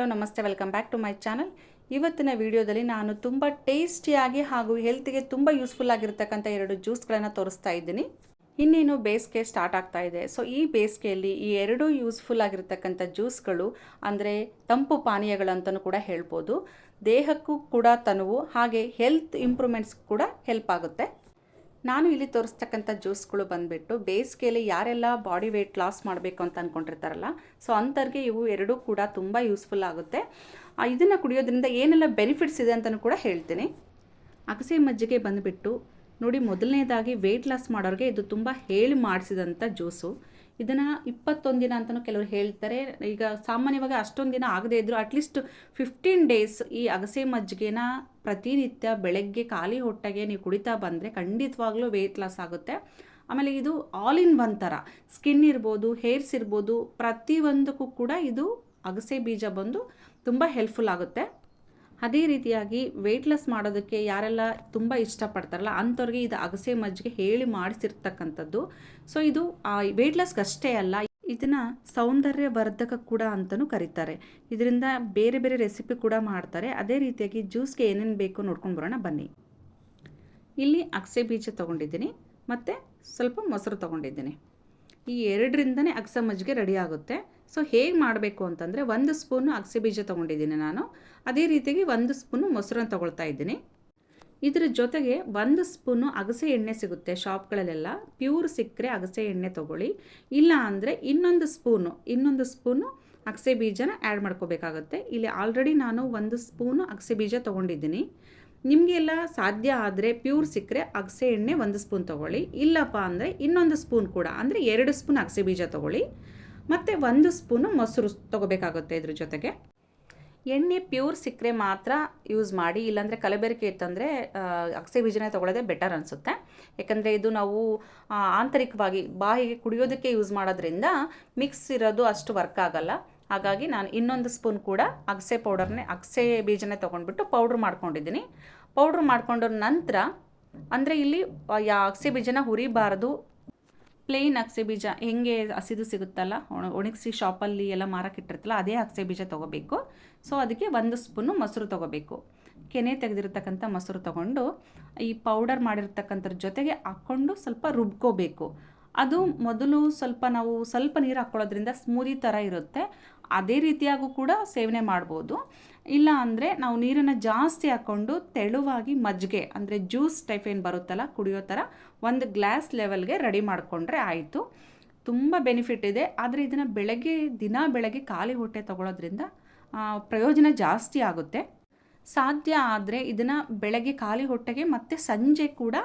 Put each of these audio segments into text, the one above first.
Hello, ನಮಸ್ತೆ, welcome back to my channel. ಇವತ್ತಿನ ವಿಡಿಯೋದಲ್ಲಿ ನಾನು ತುಂಬ ಟೇಸ್ಟಿಯಾಗಿ ಹಾಗೂ ಹೆಲ್ತ್ಗೆ ತುಂಬ ಯೂಸ್ಫುಲ್ ಆಗಿರ್ತಕ್ಕಂಥ ಎರಡು ಜ್ಯೂಸ್ಗಳನ್ನು ತೋರಿಸ್ತಾ ಇದ್ದೀನಿ. ಇನ್ನೇನು ಬೇಸಿಗೆ ಸ್ಟಾರ್ಟ್ ಆಗ್ತಾ ಇದೆ. ಸೊ, ಈ ಬೇಸಿಗೆಯಲ್ಲಿ ಈ ಎರಡೂ ಯೂಸ್ಫುಲ್ ಆಗಿರ್ತಕ್ಕಂಥ ಜ್ಯೂಸ್ಗಳು, ಅಂದರೆ ತಂಪು ಪಾನೀಯಗಳಂತಲೂ ಕೂಡ ಹೇಳ್ಬೋದು. ದೇಹಕ್ಕೂ ಕೂಡ ತನುವು, ಹಾಗೆ ಹೆಲ್ತ್ ಇಂಪ್ರೂವ್ಮೆಂಟ್ಸ್ ಕೂಡ ಹೆಲ್ಪ್ ಆಗುತ್ತೆ. ನಾನು ಇಲ್ಲಿ ತೋರಿಸ್ತಕ್ಕಂಥ ಜ್ಯೂಸ್ಗಳು ಬಂದುಬಿಟ್ಟು ಬೇಸಿಗೆಯಲ್ಲಿ ಯಾರೆಲ್ಲ ಬಾಡಿ ವೆಯ್ಟ್ ಲಾಸ್ ಮಾಡಬೇಕು ಅಂತ ಅಂದ್ಕೊಂಡಿರ್ತಾರಲ್ಲ ಸೊ ಅಂಥವ್ರಿಗೆ ಇವು ಎರಡೂ ಕೂಡ ತುಂಬ ಯೂಸ್ಫುಲ್ ಆಗುತ್ತೆ. ಇದನ್ನು ಕುಡಿಯೋದ್ರಿಂದ ಏನೆಲ್ಲ ಬೆನಿಫಿಟ್ಸ್ ಇದೆ ಅಂತಲೂ ಕೂಡ ಹೇಳ್ತೀನಿ. ಅಗಸೆ ಮಜ್ಜಿಗೆ ಬಂದುಬಿಟ್ಟು ನೋಡಿ, ಮೊದಲನೇದಾಗಿ ವೆಯ್ಟ್ ಲಾಸ್ ಮಾಡೋರಿಗೆ ಇದು ತುಂಬ ಹೇಳಿ ಮಾಡಿಸಿದಂಥ ಜ್ಯೂಸು. ಇದನ್ನು ಇಪ್ಪತ್ತೊಂದು ದಿನ ಅಂತಲೂ ಕೆಲವರು ಹೇಳ್ತಾರೆ. ಈಗ ಸಾಮಾನ್ಯವಾಗಿ ಅಷ್ಟೊಂದು ದಿನ ಆಗದೇ ಇದ್ದರೂ ಅಟ್ಲೀಸ್ಟ್ ಫಿಫ್ಟೀನ್ ಡೇಸ್ ಈ ಅಗಸೆ ಮಜ್ಜಿಗೆನ ಪ್ರತಿನಿತ್ಯ ಬೆಳಗ್ಗೆ ಖಾಲಿ ಹೊಟ್ಟೆಗೆ ನೀವು ಕುಡಿತಾ ಬಂದರೆ ಖಂಡಿತವಾಗ್ಲೂ ವೆಯ್ಟ್ ಲಾಸ್ ಆಗುತ್ತೆ. ಆಮೇಲೆ ಇದು ಆಲ್ ಇನ್ ಒನ್ ಥರ ಸ್ಕಿನ್ ಇರ್ಬೋದು ಹೇರ್ಸ್ ಇರ್ಬೋದು, ಪ್ರತಿಯೊಂದಕ್ಕೂ ಕೂಡ ಇದು ಅಗಸೆ ಬೀಜ ಬಂದು ತುಂಬ ಹೆಲ್ಪ್ಫುಲ್ ಆಗುತ್ತೆ. ಅದೇ ರೀತಿಯಾಗಿ ವೆಯ್ಟ್ ಲಾಸ್ ಮಾಡೋದಕ್ಕೆ ಯಾರೆಲ್ಲ ತುಂಬ ಇಷ್ಟಪಡ್ತಾರಲ್ಲ, ಅಂಥವ್ರಿಗೆ ಇದು ಅಗಸೆ ಮಜ್ಜಿಗೆ ಹೇಳಿ ಮಾಡಿಸಿರ್ತಕ್ಕಂಥದ್ದು. ಸೊ ಇದು ವೆಯ್ಟ್ ಲಾಸ್ಗೆ ಅಷ್ಟೇ ಅಲ್ಲ, ಇದನ್ನು ಸೌಂದರ್ಯ ವರ್ಧಕ ಕೂಡ ಅಂತಲೂ ಕರೀತಾರೆ. ಇದರಿಂದ ಬೇರೆ ಬೇರೆ ರೆಸಿಪಿ ಕೂಡ ಮಾಡ್ತಾರೆ. ಅದೇ ರೀತಿಯಾಗಿ ಜ್ಯೂಸ್ಗೆ ಏನೇನು ಬೇಕು ನೋಡ್ಕೊಂಡು ಬರೋಣ, ಬನ್ನಿ. ಇಲ್ಲಿ ಅಗಸೆ ಬೀಜ ತೊಗೊಂಡಿದ್ದೀನಿ, ಮತ್ತು ಸ್ವಲ್ಪ ಮೊಸರು ತೊಗೊಂಡಿದ್ದೀನಿ. ಈ ಎರಡರಿಂದನೇ ಅಗಸೆ ಮಜ್ಜಿಗೆ ರೆಡಿ ಆಗುತ್ತೆ. ಸೊ ಹೇಗೆ ಮಾಡಬೇಕು ಅಂತಂದರೆ ಒಂದು ಸ್ಪೂನು ಅಗಸೆ ಬೀಜ ತೊಗೊಂಡಿದ್ದೀನಿ ನಾನು. ಅದೇ ರೀತಿಯಾಗಿ ಒಂದು ಸ್ಪೂನು ಮೊಸರನ್ನು ತೊಗೊಳ್ತಾ ಇದ್ದೀನಿ. ಇದರ ಜೊತೆಗೆ ಒಂದು ಸ್ಪೂನು ಅಗಸೆ ಎಣ್ಣೆ ಸಿಗುತ್ತೆ ಶಾಪ್ಗಳಲ್ಲೆಲ್ಲ. ಪ್ಯೂರ್ ಸಿಕ್ಕರೆ ಅಗಸೆ ಎಣ್ಣೆ ತೊಗೊಳ್ಳಿ. ಇಲ್ಲ ಅಂದರೆ ಇನ್ನೊಂದು ಸ್ಪೂನು ಇನ್ನೊಂದು ಸ್ಪೂನು ಅಗಸೆ ಬೀಜನ ಆ್ಯಡ್ ಮಾಡ್ಕೋಬೇಕಾಗುತ್ತೆ. ಇಲ್ಲಿ ಆಲ್ರೆಡಿ ನಾನು ಒಂದು ಸ್ಪೂನು ಅಗಸೆ ಬೀಜ ತೊಗೊಂಡಿದ್ದೀನಿ. ನಿಮಗೆಲ್ಲ ಸಾಧ್ಯ ಆದರೆ ಪ್ಯೂರ್ ಸಿಕ್ಕರೆ ಅಗಸೆ ಎಣ್ಣೆ ಒಂದು ಸ್ಪೂನ್ ತೊಗೊಳ್ಳಿ. ಇಲ್ಲಪ್ಪ ಅಂದರೆ ಇನ್ನೊಂದು ಸ್ಪೂನ್ ಕೂಡ, ಅಂದರೆ ಎರಡು ಸ್ಪೂನ್ ಅಗಸೆ ಬೀಜ ತೊಗೊಳ್ಳಿ. ಮತ್ತು ಒಂದು ಸ್ಪೂನು ಮೊಸರು ತಗೋಬೇಕಾಗುತ್ತೆ ಇದ್ರ ಜೊತೆಗೆ. ಎಣ್ಣೆ ಪ್ಯೂರ್ ಸಿಕ್ಕರೆ ಮಾತ್ರ ಯೂಸ್ ಮಾಡಿ, ಇಲ್ಲಾಂದರೆ ಕಲಬೆರಕೆ ಇತ್ತಂದರೆ ಅಗಸೆ ಬೀಜನೇ ತೊಗೊಳ್ಳೋದೇ ಬೆಟರ್ ಅನಿಸುತ್ತೆ. ಯಾಕಂದರೆ ಇದು ನಾವು ಆಂತರಿಕವಾಗಿ ಬಾಯಿಗೆ ಕುಡಿಯೋದಕ್ಕೆ ಯೂಸ್ ಮಾಡೋದ್ರಿಂದ ಮಿಕ್ಸ್ ಇರೋದು ಅಷ್ಟು ವರ್ಕ್ ಆಗಲ್ಲ. ಹಾಗಾಗಿ ನಾನು ಇನ್ನೊಂದು ಸ್ಪೂನ್ ಕೂಡ ಅಗಸೆ ಪೌಡರ್ನೇ ಅಗಸೆ ಬೀಜನೇ ತೊಗೊಂಡ್ಬಿಟ್ಟು ಪೌಡ್ರ್ ಮಾಡ್ಕೊಂಡಿದ್ದೀನಿ. ಪೌಡ್ರ್ ಮಾಡ್ಕೊಂಡ ನಂತರ, ಅಂದರೆ ಇಲ್ಲಿ ಯಾ ಅಗಸೆ ಬೀಜನ ಹುರಿಬಾರ್ದು ಪ್ಲೇನ್ ಅಗಸೆ ಬೀಜ ಹೆಂಗೆ ಹಸಿದು ಸಿಗುತ್ತಲ್ಲ, ಒಣ, ಒಣಗಿಸಿ ಶಾಪಲ್ಲಿ ಎಲ್ಲ ಮಾರಕ್ಕಿಟ್ಟಿರ್ತಲ್ಲ ಅದೇ ಅಗಸೆ ಬೀಜ ತೊಗೋಬೇಕು. ಸೊ ಅದಕ್ಕೆ ಒಂದು ಸ್ಪೂನು ಮೊಸರು ತೊಗೋಬೇಕು. ಕೆನೆ ತೆಗೆದಿರ್ತಕ್ಕಂಥ ಮೊಸರು ತೊಗೊಂಡು, ಈ ಪೌಡರ್ ಮಾಡಿರ್ತಕ್ಕಂಥದ್ರ ಜೊತೆಗೆ ಹಾಕ್ಕೊಂಡು ಸ್ವಲ್ಪ ರುಬ್ಕೋಬೇಕು. ಅದು ಮೊದಲು ಸ್ವಲ್ಪ ನಾವು ಸ್ವಲ್ಪ ನೀರು ಹಾಕ್ಕೊಳ್ಳೋದ್ರಿಂದ ಸ್ಮೂದಿ ಥರ ಇರುತ್ತೆ. ಅದೇ ರೀತಿಯಾಗೂ ಕೂಡ ಸೇವನೆ ಮಾಡ್ಬೋದು. ಇಲ್ಲ ಅಂದರೆ ನಾವು ನೀರನ್ನು ಜಾಸ್ತಿ ಹಾಕ್ಕೊಂಡು ತೆಳುವಾಗಿ ಮಜ್ಜಿಗೆ, ಅಂದರೆ ಜ್ಯೂಸ್ ಟೈಪ್ ಏನು ಬರುತ್ತಲ್ಲ, ಕುಡಿಯೋ ಥರ ಒಂದು ಗ್ಲಾಸ್ ಲೆವೆಲ್ಗೆ ರೆಡಿ ಮಾಡಿಕೊಂಡ್ರೆ ಆಯಿತು. ತುಂಬ ಬೆನಿಫಿಟ್ ಇದೆ. ಆದರೆ ಇದನ್ನು ಬೆಳಗ್ಗೆ, ದಿನ ಬೆಳಗ್ಗೆ ಖಾಲಿ ಹೊಟ್ಟೆ ತೊಗೊಳೋದ್ರಿಂದ ಪ್ರಯೋಜನ ಜಾಸ್ತಿ ಆಗುತ್ತೆ. ಸಾಧ್ಯ ಆದರೆ ಇದನ್ನು ಬೆಳಗ್ಗೆ ಖಾಲಿ ಹೊಟ್ಟೆಗೆ ಮತ್ತು ಸಂಜೆ ಕೂಡ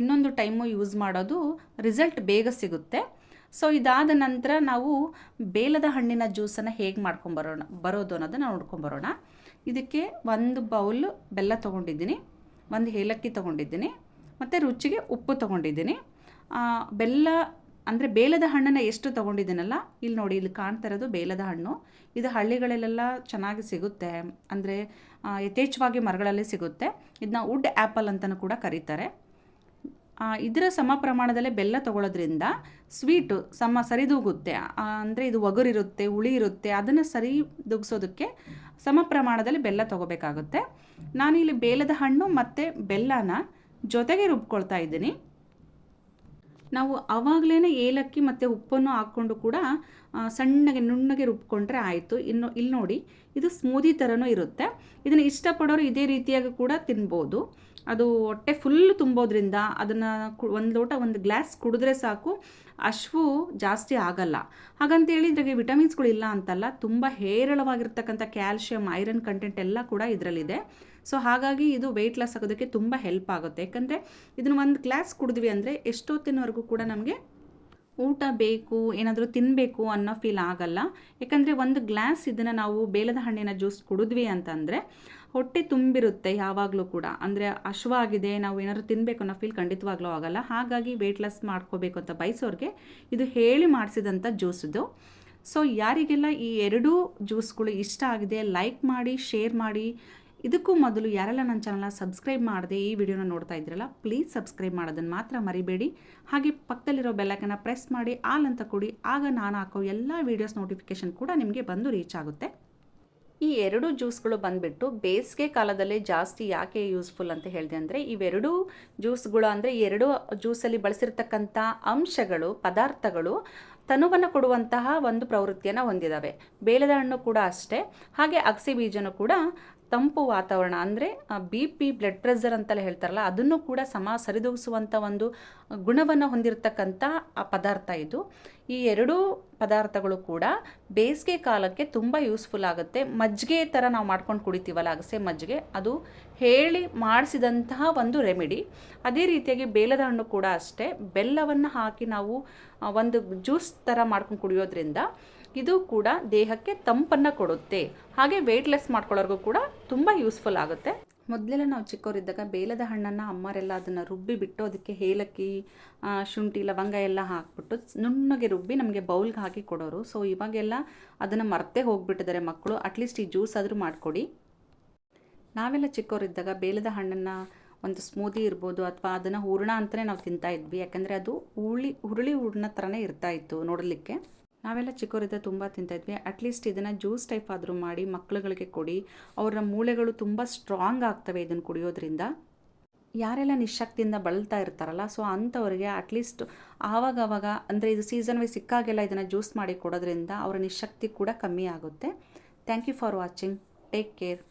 ಇನ್ನೊಂದು ಟೈಮು ಯೂಸ್ ಮಾಡೋದು ರಿಸಲ್ಟ್ ಬೇಗ ಸಿಗುತ್ತೆ. ಸೊ ಇದಾದ ನಂತರ ನಾವು ಬೇಲದ ಹಣ್ಣಿನ ಜ್ಯೂಸನ್ನು ಹೇಗೆ ಮಾಡ್ಕೊಂಬರೋಣ, ಬರೋದು ಅನ್ನೋದನ್ನು ನೋಡ್ಕೊಂಬರೋಣ. ಇದಕ್ಕೆ ಒಂದು ಬೌಲ್ ಬೆಲ್ಲ ತೊಗೊಂಡಿದ್ದೀನಿ, ಒಂದು ಏಲಕ್ಕಿ ತೊಗೊಂಡಿದ್ದೀನಿ, ಮತ್ತು ರುಚಿಗೆ ಉಪ್ಪು ತೊಗೊಂಡಿದ್ದೀನಿ. ಬೆಲ್ಲ ಅಂದರೆ ಬೇಲದ ಹಣ್ಣನ್ನು ಎಷ್ಟು ತೊಗೊಂಡಿದ್ದೀನಲ್ಲ ಇಲ್ಲಿ ನೋಡಿ, ಇಲ್ಲಿ ಕಾಣ್ತಾ ಇರೋದು ಬೇಲದ ಹಣ್ಣು. ಇದು ಹಳ್ಳಿಗಳಲ್ಲೆಲ್ಲ ಚೆನ್ನಾಗಿ ಸಿಗುತ್ತೆ, ಅಂದರೆ ಯಥೇಚ್ಛವಾಗಿ ಮರಗಳಲ್ಲಿ ಸಿಗುತ್ತೆ. ಇದನ್ನ ವುಡ್ ಆ್ಯಪಲ್ ಅಂತಲೂ ಕೂಡ ಕರೀತಾರೆ. ಇದರ ಸಮ ಪ್ರಮಾಣದಲ್ಲೇ ಬೆಲ್ಲ ತೊಗೊಳೋದ್ರಿಂದ ಸ್ವೀಟು ಸಮ ಸರಿದೂಗುತ್ತೆ. ಅಂದರೆ ಇದು ಒಗರಿರುತ್ತೆ, ಹುಳಿ ಇರುತ್ತೆ, ಅದನ್ನು ಸರಿ ದುಗ್ಸೋದಕ್ಕೆ ಸಮ ಪ್ರಮಾಣದಲ್ಲಿ ಬೆಲ್ಲ ತೊಗೋಬೇಕಾಗುತ್ತೆ. ನಾನು ಇಲ್ಲಿ ಬೇಲದ ಹಣ್ಣು ಮತ್ತು ಬೆಲ್ಲನ ಜೊತೆಗೆ ರುಬ್ಕೊಳ್ತಾ ಇದ್ದೀನಿ. ನಾವು ಆವಾಗಲೇ ಏಲಕ್ಕಿ ಮತ್ತು ಉಪ್ಪನ್ನು ಹಾಕ್ಕೊಂಡು ಕೂಡ ಸಣ್ಣಗೆ ನುಣ್ಣಗೆ ರುಬ್ಕೊಂಡ್ರೆ ಆಯಿತು. ಇನ್ನು ಇಲ್ಲಿ ನೋಡಿ ಇದು ಸ್ಮೂದಿ ಥರನೂ ಇರುತ್ತೆ. ಇದನ್ನು ಇಷ್ಟಪಡೋರು ಇದೇ ರೀತಿಯಾಗಿ ಕೂಡ ತಿನ್ಬೋದು. ಅದು ಹೊಟ್ಟೆ ಫುಲ್ ತುಂಬೋದ್ರಿಂದ ಅದನ್ನು ಒಂದು ಲೋಟ ಒಂದು ಗ್ಲಾಸ್ ಕುಡಿದ್ರೆ ಸಾಕು, ಅಶ್ವು ಜಾಸ್ತಿ ಆಗಲ್ಲ. ಹಾಗಂತೇಳಿ ಇದ್ರಾಗೆ ವಿಟಮಿನ್ಸ್ಗಳು ಇಲ್ಲ ಅಂತಲ್ಲ, ತುಂಬ ಹೇರಳವಾಗಿರ್ತಕ್ಕಂಥ ಕ್ಯಾಲ್ಶಿಯಂ ಐರನ್ ಕಂಟೆಂಟ್ ಎಲ್ಲ ಕೂಡ ಇದರಲ್ಲಿದೆ. ಸೊ ಹಾಗಾಗಿ ಇದು ವೆಯ್ಟ್ ಲಾಸ್ ಆಗೋದಕ್ಕೆ ತುಂಬ ಹೆಲ್ಪ್ ಆಗುತ್ತೆ. ಯಾಕಂದರೆ ಇದನ್ನು ಒಂದು ಗ್ಲಾಸ್ ಕುಡಿದ್ವಿ ಅಂದರೆ ಎಷ್ಟೊತ್ತಿನವರೆಗೂ ಕೂಡ ನಮಗೆ ಊಟ ಬೇಕು, ಏನಾದರೂ ತಿನ್ನಬೇಕು ಅನ್ನೋ ಫೀಲ್ ಆಗಲ್ಲ. ಯಾಕಂದರೆ ಒಂದು ಗ್ಲಾಸ್ ಇದನ್ನು ನಾವು ಬೇಲದ ಹಣ್ಣಿನ ಜ್ಯೂಸ್ ಕುಡಿದ್ವಿ ಅಂತಂದರೆ ಹೊಟ್ಟೆ ತುಂಬಿರುತ್ತೆ ಯಾವಾಗಲೂ ಕೂಡ. ಅಂದರೆ ಹಶ್ವಾಗಿದೆ ನಾವು ಏನಾದರೂ ತಿನ್ನಬೇಕು ಅನ್ನೋ ಫೀಲ್ ಖಂಡಿತವಾಗ್ಲೂ ಆಗಲ್ಲ. ಹಾಗಾಗಿ ವೆಯ್ಟ್ ಲಾಸ್ ಮಾಡ್ಕೋಬೇಕು ಅಂತ ಬಯಸೋರಿಗೆ ಇದು ಹೇಳಿ ಮಾಡಿಸಿದಂಥ ಜ್ಯೂಸ್ ಇದು. ಸೊ ಯಾರಿಗೆಲ್ಲ ಈ ಎರಡೂ ಜ್ಯೂಸ್ಗಳು ಇಷ್ಟ ಆಗಿದೆ ಲೈಕ್ ಮಾಡಿ ಶೇರ್ ಮಾಡಿ ಇದಕ್ಕೂ ಮೊದಲು ಯಾರೆಲ್ಲ ನನ್ನ ಚಾನಲ್ನ ಸಬ್ಸ್ಕ್ರೈಬ್ ಮಾಡದೆ ಈ ವಿಡಿಯೋನ ನೋಡ್ತಾ ಇದ್ರಲ್ಲ ಪ್ಲೀಸ್ ಸಬ್ಸ್ಕ್ರೈಬ್ ಮಾಡೋದನ್ನು ಮಾತ್ರ ಮರಿಬೇಡಿ. ಹಾಗೆ ಪಕ್ಕದಲ್ಲಿರೋ ಬೆಲ್ಲಕ್ಕನ್ನು ಪ್ರೆಸ್ ಮಾಡಿ ಆಲ್ ಅಂತ ಕೊಡಿ, ಆಗ ನಾನು ಹಾಕೋ ಎಲ್ಲ ವೀಡಿಯೋಸ್ ನೋಟಿಫಿಕೇಷನ್ ಕೂಡ ನಿಮಗೆ ಬಂದು ರೀಚ್ ಆಗುತ್ತೆ. ಈ ಎರಡು ಜ್ಯೂಸ್ಗಳು ಬಂದ್ಬಿಟ್ಟು ಬೇಸಿಗೆ ಕಾಲದಲ್ಲೇ ಜಾಸ್ತಿ ಯಾಕೆ ಯೂಸ್ಫುಲ್ ಅಂತ ಹೇಳಿದೆ ಅಂದರೆ, ಇವೆರಡೂ ಜ್ಯೂಸ್ಗಳು ಅಂದರೆ ಎರಡು ಜ್ಯೂಸಲ್ಲಿ ಬಳಸಿರ್ತಕ್ಕಂಥ ಅಂಶಗಳು, ಪದಾರ್ಥಗಳು ತನುವನ್ನು ಕೊಡುವಂತಹ ಒಂದು ಪ್ರವೃತ್ತಿಯನ್ನು ಹೊಂದಿದ್ದಾವೆ ಬೇಲದ ಹಣ್ಣು ಕೂಡ ಅಷ್ಟೇ. ಹಾಗೆ ಅಗಸೆ ಬೀಜನೂ ಕೂಡ ತಂಪು ವಾತಾವರಣ, ಅಂದರೆ ಬಿ ಪಿ ಬ್ಲಡ್ ಪ್ರೆಷರ್ ಅಂತೆಲ್ಲ ಹೇಳ್ತಾರಲ್ಲ, ಅದನ್ನು ಕೂಡ ಸಮ ಸರಿದೂಗಿಸುವಂಥ ಒಂದು ಗುಣವನ್ನು ಹೊಂದಿರತಕ್ಕಂಥ ಆ, ಪದಾರ್ಥ ಇದು. ಈ ಎರಡೂ ಪದಾರ್ಥಗಳು ಕೂಡ ಬೇಸಿಗೆ ಕಾಲಕ್ಕೆ ತುಂಬ ಯೂಸ್ಫುಲ್ ಆಗುತ್ತೆ. ಮಜ್ಜಿಗೆ ಥರ ನಾವು ಮಾಡ್ಕೊಂಡು ಕುಡಿತೀವಲ್ಲ ಅಗಸೆ ಮಜ್ಜಿಗೆ, ಅದು ಹೇಳಿ ಮಾಡಿಸಿದಂತಹ ಒಂದು ರೆಮಿಡಿ ಅದೇ ರೀತಿಯಾಗಿ ಬೇಲದ ಹಣ್ಣು ಕೂಡ ಅಷ್ಟೇ. ಬೆಲ್ಲವನ್ನು ಹಾಕಿ ನಾವು ಒಂದು ಜ್ಯೂಸ್ ಥರ ಮಾಡ್ಕೊಂಡು ಕುಡಿಯೋದ್ರಿಂದ ಇದು ಕೂಡ ದೇಹಕ್ಕೆ ತಂಪನ್ನು ಕೊಡುತ್ತೆ. ಹಾಗೆ ವೆಯ್ಟ್ ಲೆಸ್ ಮಾಡ್ಕೊಳ್ಳೋರ್ಗೂ ಕೂಡ ತುಂಬ ಯೂಸ್ಫುಲ್ ಆಗುತ್ತೆ. ಮೊದಲೆಲ್ಲ ನಾವು ಚಿಕ್ಕವರಿದ್ದಾಗ ಬೇಲದ ಹಣ್ಣನ್ನು ಅಮ್ಮರೆಲ್ಲ ಅದನ್ನು ರುಬ್ಬಿ ಬಿಟ್ಟು ಅದಕ್ಕೆ ಏಲಕ್ಕಿ ಶುಂಠಿ, ಲವಂಗ ಎಲ್ಲ ಹಾಕ್ಬಿಟ್ಟು ನುಣ್ಣಗೆ ರುಬ್ಬಿ ನಮಗೆ ಬೌಲ್ಗೆ ಹಾಕಿ ಕೊಡೋರು. ಸೊ ಇವಾಗೆಲ್ಲ ಅದನ್ನು ಮರ್ತೇ ಹೋಗಿಬಿಟ್ಟಿದ್ದಾರೆ ಮಕ್ಕಳು. ಅಟ್ಲೀಸ್ಟ್ ಈ ಜ್ಯೂಸ್ ಆದರೂ ಮಾಡಿಕೊಡಿ. ನಾವೆಲ್ಲ ಚಿಕ್ಕವರಿದ್ದಾಗ ಬೇಲದ ಹಣ್ಣನ್ನು ಒಂದು ಸ್ಮೂದಿ ಇರ್ಬೋದು ಅಥವಾ ಅದನ್ನು ಹೂರ್ಣ ಅಂತಲೇ ನಾವು ತಿಂತಾ ಇದ್ವಿ. ಯಾಕಂದರೆ ಅದು ಹುಳಿ, ಹುರುಳಿ ಹೂರ್ಣ ಥರನೇ ಇರ್ತಾ ಇತ್ತು ನೋಡಲಿಕ್ಕೆ. ನಾವೆಲ್ಲ ಚಿಕ್ಕವರಿದ್ದ ತುಂಬ ತಿಂತಾಯಿದ್ವಿ. ಅಟ್ಲೀಸ್ಟ್ ಇದನ್ನು ಜ್ಯೂಸ್ ಟೈಪ್ ಆದರೂ ಮಾಡಿ ಮಕ್ಕಳುಗಳಿಗೆ ಕೊಡಿ. ಅವರ ಮೂಳೆಗಳು ತುಂಬ ಸ್ಟ್ರಾಂಗ್ ಆಗ್ತವೆ ಇದನ್ನು ಕುಡಿಯೋದ್ರಿಂದ. ಯಾರೆಲ್ಲ ನಿಶಕ್ತಿಯಿಂದ ಬಳಲ್ತಾ ಇರ್ತಾರಲ್ಲ ಸೊ ಅಂಥವ್ರಿಗೆ ಅಟ್ಲೀಸ್ಟ್ ಆವಾಗವಾಗ ಆವಾಗ ಅಂದರೆ ಇದು ಸೀಸನ್ ವೈಸ್ ಸಿಕ್ಕಾಗೆಲ್ಲ ಇದನ್ನು ಜ್ಯೂಸ್ ಮಾಡಿ ಕೊಡೋದ್ರಿಂದ ಅವರ ನಿಶಕ್ತಿ ಕೂಡ ಕಮ್ಮಿ ಆಗುತ್ತೆ. Thank you for watching take care